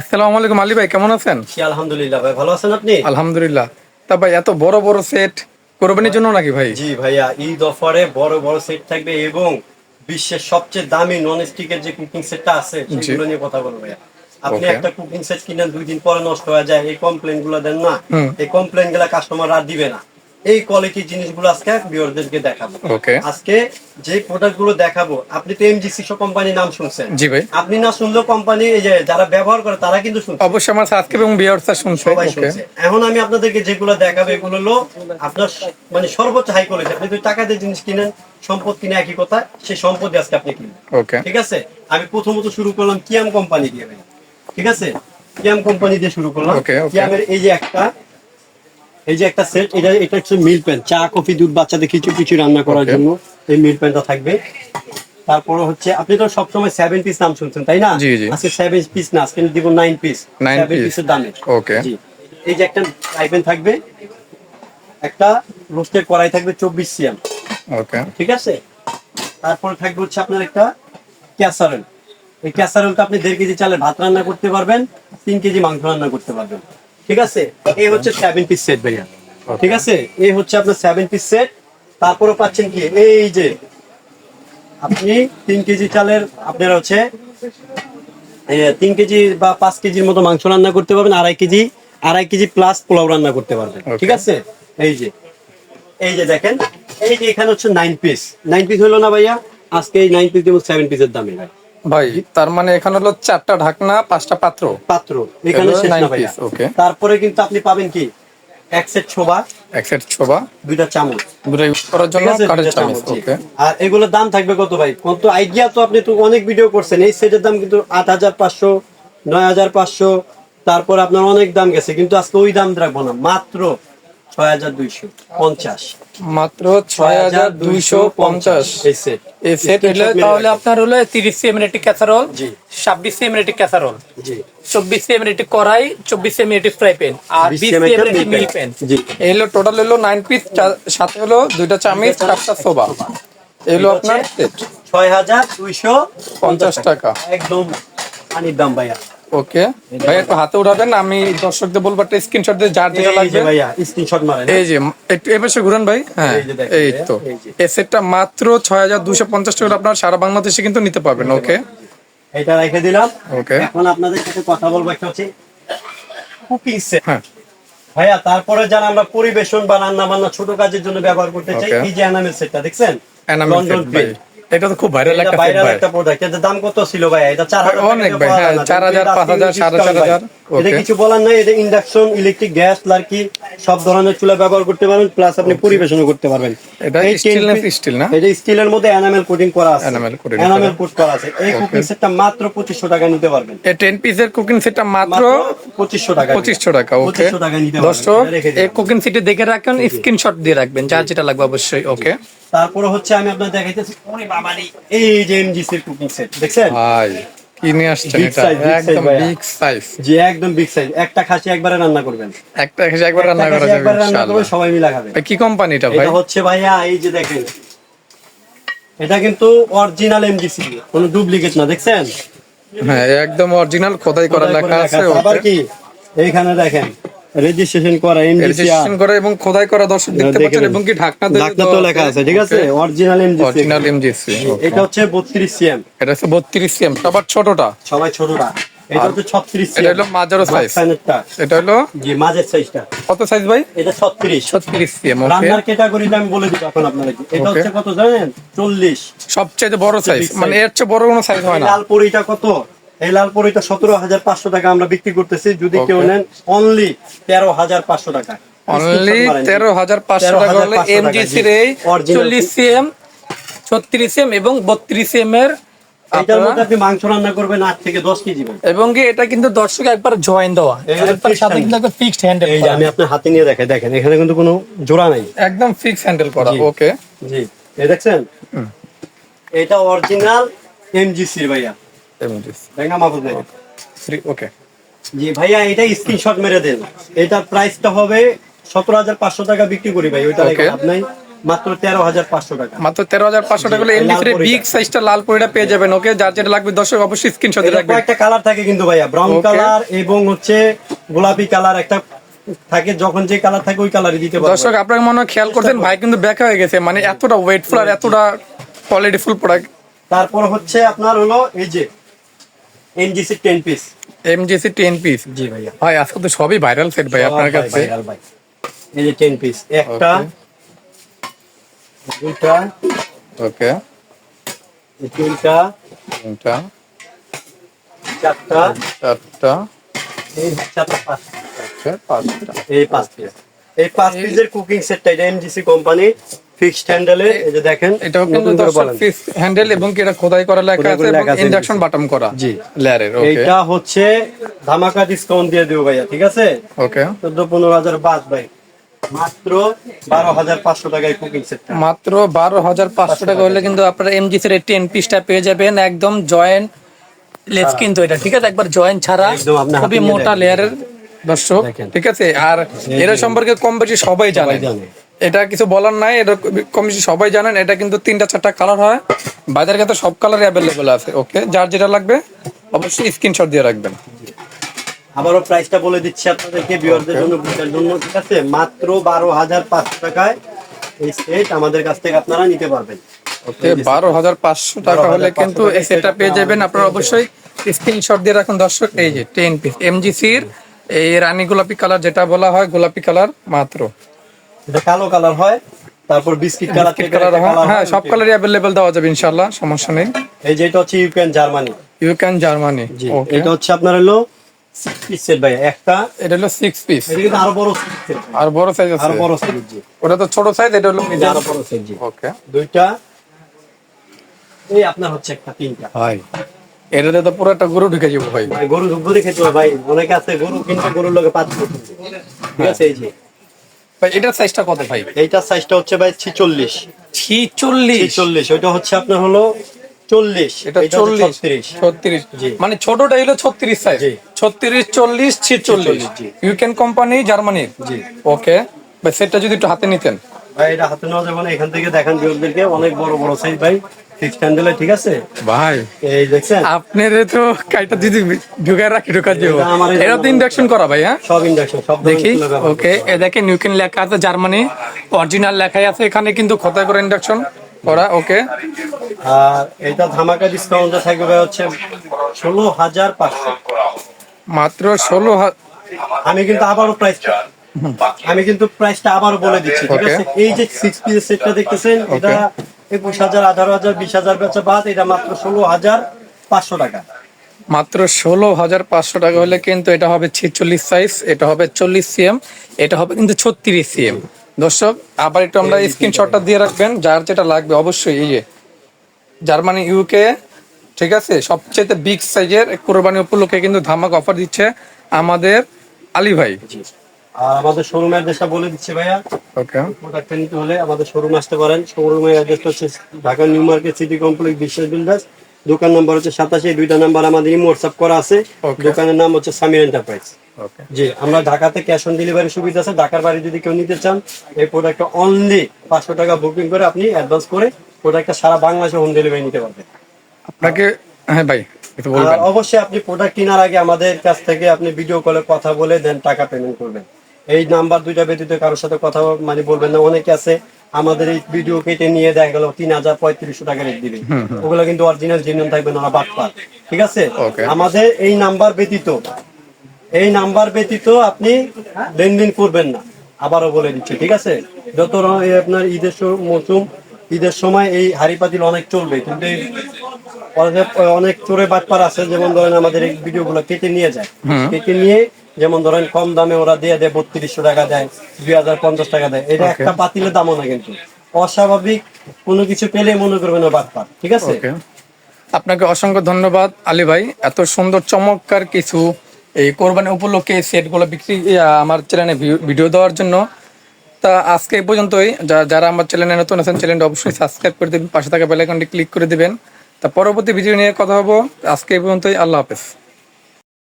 আসসালামু আলাইকুম আলী ভাই কেমন আছেন? আলহামদুলিল্লাহ ভাই ভালো আছেন আপনি? আলহামদুলিল্লাহ। তা ভাই এত বড় বড় সেট কোরবানির জন্য নাকি ভাই? জি ভাইয়া ঈদ অফারে বড় বড় সেট থাকবে এবং বিশ্বের সবচেয়ে দামি নন স্টিকের যে কুকিং সেটটা আছে সেগুলো নিয়ে কথা বলব ভাইয়া। আপনি একটা কুকিং সেট কিনেন দুই দিন পরে নষ্ট হয়ে যায় এই কমপ্লেনগুলো দেন না। এই কমপ্লেনগুলা কাস্টমার আর দিবে না। এই কোয়ালিটির জিনিসগুলো আজকে ভিউয়ারদেরকে দেখাবো। ওকে আজকে যে প্রোডাক্টগুলো দেখাবো আপনি তো এমজিসি কোম্পানির নাম শুনছেন। জি ভাই। আপনি না শুনলেও কোম্পানি এই যে যারা ব্যবহার করে তারা কিন্তু শুনছে। অবশ্যই আমার সাবস্ক্রাইব এবং ভিউয়ার্স শুনছে। সবাই শুনছে। এখন আমি আপনাদেরকে যেগুলো দেখাবো এগুলো হলো আপনার মানে সর্বোচ্চ হাই কোয়ালিটি আপনি যদি টাকা দিয়ে জিনিস কিনেন সম্পদ কিনে একই কথা সেই সম্পদ আজকে আপনি কিনবেন। ওকে ঠিক আছে? আমি প্রথমত শুরু করলাম কিয়াম কোম্পানি দিয়ে ঠিক আছে? কিয়াম কোম্পানি দিয়ে শুরু করলাম. কিয়ামের এই যে একটা এই যে একটা সেট এটা এটা হচ্ছে মিল প্যান চা কফি দুধ বাচ্চাদের কিছু কিছু রান্না করার জন্য এই মিল প্যানটা থাকবে। তারপরে হচ্ছে আপনি তো সবসময় সেভেন পিস নাম শুনছেন তাই না। আজকে সেভেন পিস না আজকে দিব নাইন পিস সেভেন. পিসের দামে. জি। এই যে একটা আইপেন থাকবে একটা রোস্টের কড়াই থাকবে চব্বিশ সিএম ওকে ঠিক আছে? তারপরে থাকবে হচ্ছে আপনার একটা ক্যাসারেল এই ক্যাসারেলটা আপনি দেড় কেজি চালের ভাত রান্না করতে পারবেন তিন কেজি মাংস রান্না করতে পারবেন। ঠিক আছে? এই হচ্ছে সেভেন পিস সেট ভাইয়া। ঠিক আছে? এই হচ্ছে আপনার সেভেন পিস সেট তারপরে পাচ্ছেন কি? এই যে আপনি তিন কেজি চালের আপনার হচ্ছে তিন কেজি বা পাঁচ কেজির মতো মাংস রান্না করতে পারবেন আড়াই কেজি আড়াই কেজি প্লাস পোলাও রান্না করতে পারবেন। ঠিক আছে? এই যে এই যে দেখেন এই যে এখানে হচ্ছে নাইন পিস নাইন পিস হলো না ভাইয়া? আজকে এই নাইন পিস দিব সেভেন পিসের দামে। ভাই ভাই তার মানে এখানে হলো চারটা ঢাকনা পাঁচটা পাত্র? পাত্র এখানে শেষ nine না ভাইয়া। piece, তারপরে কিন্তু আপনি পাবেন কি? এক সেট ছোবা এক সেট ছোবা দুইটা চামচ। দুটো ইউজ করার জন্য কাঠের চামচ চামচ, ওকে আর এগুলোর দাম থাকবে কত ভাই? কত? আইডিয়া তো আপনি তো অনেক ভিডিও করছেন। এই সেটের দাম কিন্তু আট হাজার পাঁচশো নয় হাজার পাঁচশো তারপর আপনার অনেক দাম গেছে। কিন্তু আজকে ওই দাম রাখব না। মাত্র ছয় হাজার দুইশো পঞ্চাশ। মাত্র ছয় হাজার দুইশো পঞ্চাশ। এই সেট এই সেট হলে তাহলে আপনার হলো তিরিশ সিএম একটি ক্যাসারোল। ছাব্বিশ সিএম একটি ক্যাসারোল চব্বিশ সিএম একটি কড়াই চব্বিশ একটি ফ্রাই প্যান আর বিশ cm একটি মিল প্যান এই হলো টোটাল হলো নাইন পিস সাথে হলো দুইটা চামিচ চারটা সোবা। এই হলো আপনার ছয় হাজার দুইশো পঞ্চাশ টাকা। একদম পানির দাম ভাইয়া। ওকে। ভাই একটু হাতে উঠাবেন আমি দর্শকদের বলব একটা স্ক্রিনশট দিয়ে যার যেটা লাগবে। ভাইয়া স্ক্রিনশট মারেন। এই যে একটু এ পাশে ঘুরান ভাই। হ্যাঁ এই এই তো। এই সেটটা মাত্র ছয় হাজার দুশো পঞ্চাশ টাকা আপনার সারা বাংলাদেশে কিন্তু নিতে পারবেন ওকে? এটা রেখে দিলাম। Okay. এখন আপনাদের সাথে কথা বলব একটা হচ্ছে কুকিং সেট হ্যাঁ। ভাইয়া তারপরে যারা আমরা পরিবেশন বা রান্না বান্না ছোট কাজের জন্য ব্যবহার করতে চাই এই যে এনামেল সেটটা দেখছেন? সেট প্রিন্ট এটা তো খুব ভাইরাল এটা একটা প্রোডাক্ট এটার দাম কত ছিল ভাই এটা চার হাজার অনেক ভাই, হ্যাঁ, 4,000, 5,000, সাড়ে চার হাজার, এটা কিছু বলার নাই এটা ইন্ডাকশন ইলেকট্রিক গ্যাস লার্কি সব ধরনের চুলা ব্যবহার করতে পারবেন প্লাস আপনি পরিবেশনও করতে পারবেন। এটা stainless 10 না? এটা স্টিলের মধ্যে এনামেল কোটিং করা আছে। Enamel coating এনামেল কোট করা আছে। এই কুকিং সেটটা মাত্র 2500 টাকা নিতে পারবেন। এই টেন পিসের কুকিং সেটটা মাত্র মাত্র 2500 টাকা পঁচিশশো টাকা ওকে 2500 টাকা নিতে পারবেন। দর্শক এই কুকিং সিটে দেখে রাখেন স্ক্রিনশট দিয়ে রাখবেন যার যেটা লাগবে অবশ্যই ওকে তারপরে হচ্ছে আমি আপনাদের দেখাইতেছি ওরে বাবারি এই যে এমজিসির কুকিং সেট দেখছেন? ভাই। কি নিয়ে আসছেন এটা? একদম বিগ সাইজ একদম বিগ সাইজ একটা খাসি একবারে রান্না করবেন। একটা খাসি একবার রান্না করা যাবে ইনশাআল্লাহ। সবাই মিলে খাবে। কি কোম্পানিটা ভাই? এটা হচ্ছে ভাইয়া এই যে দেখেন। এটা কিন্তু অরিজিনাল এমডিসি কোনো ডুপ্লিকেট না দেখছেন? হ্যাঁ একদম অরিজিনাল খোদাই করা লেখা আছে। আবার কি? এইখানে দেখেন। রেজিস্ট্রেশন করা রেজিস্ট্রেশন করে এবং খোদাই করা দর্শক দেখতে পাচ্ছেন এবং কি লেখা আছে ঠিক আছে? অরিজিনাল এমজিসি অরিজিনাল এমজিসি এটা হচ্ছে 32 সিএম এটা হচ্ছে 32 সিএম সবার ছোটটা। সবাই ছোটটা। এটা হচ্ছে 36 এটা হলো। সাইজটা। এটা হলো জি মাঝের সাইজটা কত সাইজ ভাই? এটা 36 36 সিএম ওকে রান্নার ক্যাটাগরিটা আমি বলে দিব এখন আপনাদেরকে। এটা হচ্ছে কত জানেন? 40 সবচেয়ে বড় সাইজ মানে এর চেয়ে বড় কোনো সাইজ হয় না। লাল পরিটা কত? এই লাল পরিটা সতেরো হাজার পাঁচশো টাকা আমরা বিক্রি করতেছি। যদি কেউ নেন অনলি তেরো হাজার পাঁচশো টাকা। অনলি তেরো হাজার পাঁচশো টাকা হলে 13,500 এমজিসির এই চল্লিশ সিএম ছত্রিশ সিএম এবং বত্রিশ সিএম এর এটার মধ্যে আপনি মাংস রান্না করবেন আট থেকে দশ কেজি এবং কি এটা কিন্তু দর্শক একবার জয়েন দেওয়া। সাথে কিন্তু একটা ফিক্সড হ্যান্ডেল এই যে আমি আপনার হাতে নিয়ে দেখে দেখেন এখানে কিন্তু কোনো জোড়া নাই। একদম ফিক্স হ্যান্ডেল করা। ওকে জি। এই দেখছেন? এটা অরিজিনাল এমজিসির ভাইয়া। ওকে জি ভাইয়া এটা স্ক্রিনশট মেরে দেন। এটার প্রাইসটা হবে সতেরো হাজার পাঁচশো টাকা বিক্রি করি ভাই ওইটা. আপনার মাত্র তেরো হাজার পাঁচশো টাকা। মাত্র তেরো হাজার পাঁচশো টাকা এমনি লাল বিগ সাইজটা লাল পরিটা পেয়ে যাবেন ওকে যার যেটা লাগবে দর্শক অবশ্যই স্ক্রিনশট রাখবেন। কয়েকটা কালার থাকে কিন্তু ভাইয়া ব্রাউন কালার এবং হচ্ছে গোলাপি কালার একটা থাকে যখন যে কালার থাকে ওই কালারই দিতে পারব। দর্শক আপনার মনে হয় খেয়াল করছেন ভাই কিন্তু ব্যাকা হয়ে গেছে মানে এতটা ওয়েটফুল আর এতটা কোয়ালিটি ফুল প্রোডাক্ট তারপর হচ্ছে আপনার হলো এই যে NGC ten piece MGC ten piece জি ভাইয়া। ভাই আজকে তো সবই ভাইরাল সেট ভাই আপনার কাছে। ভাইরাল ভাই। এই যে টেন পিস একটা দুইটা ওকে তিনটা তিনটা। চারটা চারটা। এই আপনার পাঁচটা পাঁচটা। এই পাঁচ পিস এই পাঁচ পিসের কুকিং সেটটা এটা এমজিসি কোম্পানি ফিক্সড হ্যান্ডেলে এই যে দেখেন এটাও কিন্তু দর্শক। পিস হ্যান্ডেল এবং কি এটা খোদাই করা লেখা আছে এবং ইন্ডাকশন বাটন করা জি। লেয়ারের ওকে এইটা হচ্ছে ধামাকা ডিসকাউন্ট দিয়ে দেবো ভাইয়া ঠিক আছে? ওকে চোদ্দ পনেরো হাজার বাদ ভাই। মাত্র বারো হাজার পাঁচশো টাকায় কুকিং মাত্র টাকা হলে কিন্তু আপনারা এমজিসির এই টেন পিসটা পেয়ে যাবেন একদম জয়েন্ট লেস কিন্তু এটা ঠিক আছে? একবার জয়েন্ট ছাড়া খুবই মোটা লেয়ারের দর্শক ঠিক আছে? আর এর সম্পর্কে কম বেশি সবাই জানে। এটা কিছু বলার নাই এটা কম বেশি সবাই জানেন এটা কিন্তু তিনটা চারটা কালার হয়। বাজারে কিন্তু সব কালার অ্যাভেলেবল আছে ওকে যার যেটা লাগবে অবশ্যই স্ক্রিনশট দিয়ে রাখবেন। আবারও প্রাইসটা বলে দিচ্ছি আপনাদেরকে ভিউয়ারদের জন্য বুঝার জন্য ঠিক আছে? মাত্র বারো হাজার পাঁচশো টাকায় এই সেট আমাদের কাছ থেকে আপনারা নিতে পারবেন। ওকে বারো হাজার পাঁচশো টাকা হলে কিন্তু এই সেটটা পেয়ে যাবেন। আপনারা অবশ্যই স্ক্রিনশট দিয়ে রাখুন দর্শক এই যে টেন পিস এমজিসির এই রানী গোলাপি কালার যেটা বলা হয় গোলাপি কালার মাত্র। এটা কালো কালার হয় তারপর বিস্কিট কালার কালার হ্যাঁ। সব কালারই অ্যাভেলেবেল দেওয়া যাবে ইনশাল্লাহ সমস্যা নেই। এই যে এটা হচ্ছে ইউক্রেন জার্মানি। জার্মানি। জি এটা হচ্ছে আপনার হলো সিক্স পিস সেট ভাই একটা। এটা হলো সিক্স পিস এটা আরও বড় আর বড় সাইজ আছে। আরও বড় সাইজ ওটা তো ছোট সাইজ এটা হলো আরও বড় সাইজ ওকে দুইটা। এই আপনার হচ্ছে একটা তিনটা। ভাই এটাতে তো পুরো একটা গরু ঢুকে যাব ভাই। গরু ঢুকবো হবে ভাই। অনেকে আছে গরু কিনতে গরুর লোকে পাঁচ ঠিক আছে এই যে। ভাই এটার সাইজটা কত ভাই? এইটার সাইজটা হচ্ছে ভাই আপনার হলো এটা। মানে ছোটটা হলো ছত্রিশ সাইজ। ইউকেন কোম্পানি জার্মানির জি। ওকে ভাই সেটটা যদি একটু হাতে নিতেন। ভাই এটা হাতে নেওয়া যাবে না এখান থেকে দেখান বিয়োগদেরকে অনেক বড় বড় সাইজ ভাই। ফিক্সড হ্যান্ডেলে ঠিক আছে? ভাই। এই দেখছেন? আপনার তো কাইটা যদি ঢুকায় রাখি ঢুকা দেবো এটা তো ইন্ডাকশন করা ভাই হ্যাঁ? সব ইন্ডাকশন সব দেখি ধরনের চুলা ব্যবহার ওকে এ দেখেন নিউকেন লেখা আছে জার্মানি অরিজিনাল লেখাই আছে এখানে কিন্তু খতাই করে ইন্ডাকশন করা ওকে আর এটা ধামাকা ডিসকাউন্টে থাকবে ভাই হচ্ছে ষোলো হাজার পাঁচশো। মাত্র ষোলো আমি কিন্তু আবারও প্রাইস আমি কিন্তু প্রাইসটা আবারও বলে দিচ্ছি ঠিক আছে? এই যে সিক্স পিসের সেটটা দেখতেছেন এটা একুশ হাজার আঠারো হাজার বিশ হাজার বেচা বাদ এটা মাত্র ষোলো হাজার পাঁচশো টাকা। মাত্র ষোলো হাজার পাঁচশো টাকা হলে কিন্তু এটা হবে ছেচল্লিশ সাইজ এটা হবে চল্লিশ সিএম এটা হবে কিন্তু ছত্রিশ সিএম দর্শক আবার একটু আমরা স্ক্রিনশটটা দিয়ে রাখবেন যার যেটা লাগবে অবশ্যই এই যে জার্মানি ইউকে ঠিক আছে? সবচেয়ে বিগ সাইজের কোরবানি উপলক্ষে কিন্তু ধামাক অফার দিচ্ছে আমাদের আলী ভাই। আমাদের শোরুমের অ্যাড্রেসটা বলে দিচ্ছি ভাইয়া। ওকে প্রোডাক্টটা নিতে হলে আমাদের শোরুম আসতে পারেন। শোরুমের অ্যাড্রেসটা হচ্ছে Dhaka new market city complex Biswas builders দোকান নাম্বার হচ্ছে সাতাশি দুইটা নাম্বার আমাদের ইমো হোয়াটসঅ্যাপ করা আছে। দোকানের নাম হচ্ছে সামির এন্টারপ্রাইজ। জি আমরা ঢাকাতে ক্যাশ অন ডেলিভারি সুবিধা আছে। ঢাকার বাড়ি যদি কেউ নিতে চান এই প্রোডাক্টটা অনলি পাঁচশো টাকা বুকিং করে আপনি অ্যাডভান্স করে প্রোডাক্টটা সারা বাংলাদেশে হোম ডেলিভারি নিতে পারবেন। আপনাকে হ্যাঁ ভাই অবশ্যই আপনি প্রোডাক্ট কেনার আগে আমাদের কাছ থেকে আপনি ভিডিও কলে কথা বলে দেন টাকা পেমেন্ট করবেন। এই নাম্বার দুইটা ব্যতীত কারোর সাথে কথা মানে বলবেন না। অনেকে আছে আমাদের এই ভিডিও কেটে নিয়ে দেখা গেল তিন হাজার পঁয়ত্রিশশো টাকা রেট দিবে। ওগুলো কিন্তু অরিজিনাল জেনুইন থাকবে না বাটপার ঠিক আছে? আমাদের এই নাম্বার ব্যতীত এই নাম্বার ব্যতীত আপনি লেনদেন করবেন না। আবারও বলে দিচ্ছি ঠিক আছে? যত আপনার ঈদের মৌসুম ঈদের সময় এই হাড়ি পাতিল অনেক চলবে কিন্তু অনেক- অনেক চোরে বাটপার আছে। যেমন ধরেন আমাদের এই ভিডিওগুলো কেটে নিয়ে যায়। কেটে নিয়ে যেমন ধরেন কম দামে ওরা দিয়ে দেয় বত্রিশশো টাকা দেয় দুই হাজার পঞ্চাশ টাকা দেয়। এটা একটা পাতিলের দামও না কিন্তু। অস্বাভাবিক কোনো কিছু পেলে মনে করবেন ও বাটপার ঠিক আছে? আপনাকে অসংখ্য ধন্যবাদ আলী ভাই। এত সুন্দর চমৎকার কিছু এই কোরবানি উপলক্ষে এই সেটগুলো বিক্রি আমার চ্যানেলে ভিডিও দেওয়ার জন্য। তা আজকে এই পর্যন্তই। যা- যারা আমার চ্যানেলে নতুন আছেন চ্যানেলটা অবশ্যই সাবস্ক্রাইব করে দেবেন পাশে থাকা বেলাইকনটি ক্লিক করে দিবেন। তা পরবর্তী ভিডিও নিয়ে কথা হব। আজকে এই পর্যন্তই। আল্লাহ হাফেজ।